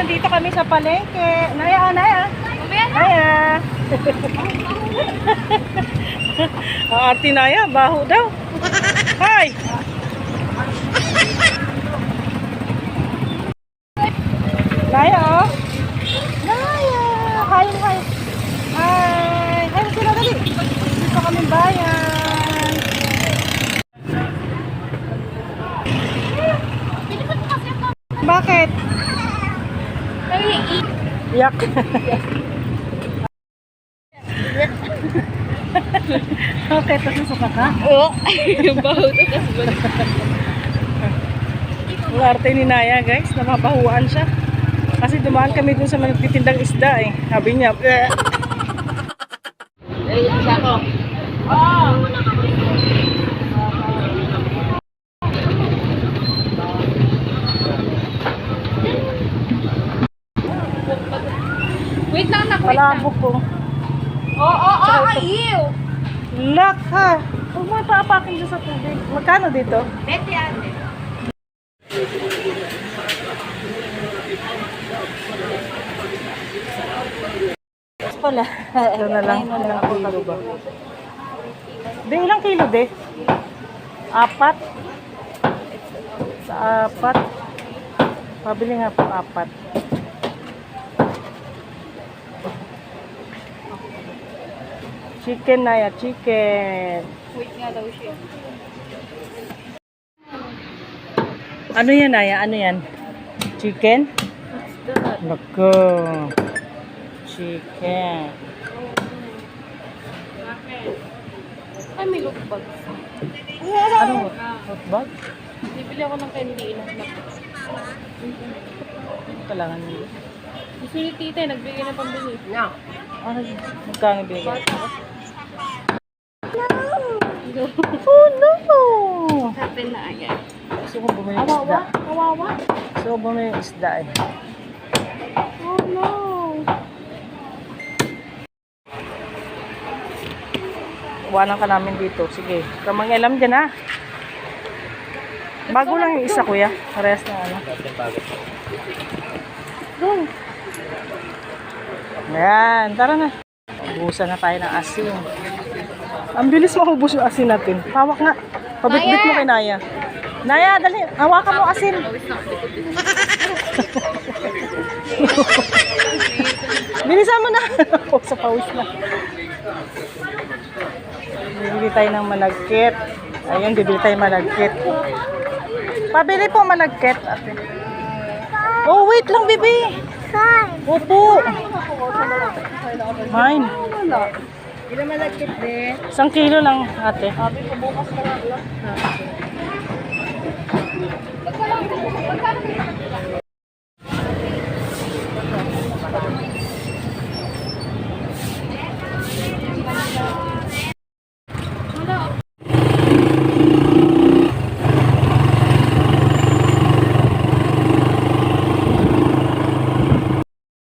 nandito kami sa palengke. Naya, Naya. Mamaya na. Naya. Ang ate Naya, baho daw. Hi! Naya, oh. Naya! Hi, hi. Hi! Hi, sila dali. Dito kami bayan. Bakit? Yak. okay, tapos suka ka? Oo. Yung baho to kasi ba? Ang arte ni Naya, guys. Napapahuan siya. Kasi dumaan kami dun sa mga nagtitindang isda eh. Sabi niya, "Bleh." Ay, isa ko. Wait lang palabok ko. Oo, oo, oo, ew. Lak ha. Huwag mo ipaapakin dyan sa tubig. Magkano dito? Betty, ate. Pala. Ito na lang. Ilang kilo ba? Di, ilang kilo de? Apat. Sa apat. Pabili nga po apat. Chicken na ya, chicken. Wait nga daw siya. Ano yan, Naya? Ano yan? Chicken? Nako. Chicken. Ay, may look bag. Ano? Hotbag? Bibili ako ng candy na. Kailangan nyo. Gusto ni tita, nagbigay na pambili. No. Ah, magkano bigay? Oh no! Happen na agad. Gusto ko bumili ng isda. Kawawa? Kawawa? Gusto ko bumili ng isda eh. Oh no. Iwanan ka namin dito. Sige. Kamang alam dyan ha. Bago lang yung isa kuya. Parehas na ano. Doon. Ayan. Tara na. Ubusan na tayo ng asin. Ang bilis maubos yung asin natin. Hawak nga. Pabitbit mo kay Naya. Naya, dali. Hawakan mo asin. Bilisan mo na. Ako sa pawis na. Bibili tayo ng malagkit. Ayun, bibili tayo malagkit. Pabili po malagkit. Ate. Oh, wait lang, bibi. Opo. Mine. Ilang malagkit din. Isang kilo lang, ate. Sabi ko bukas ka lang.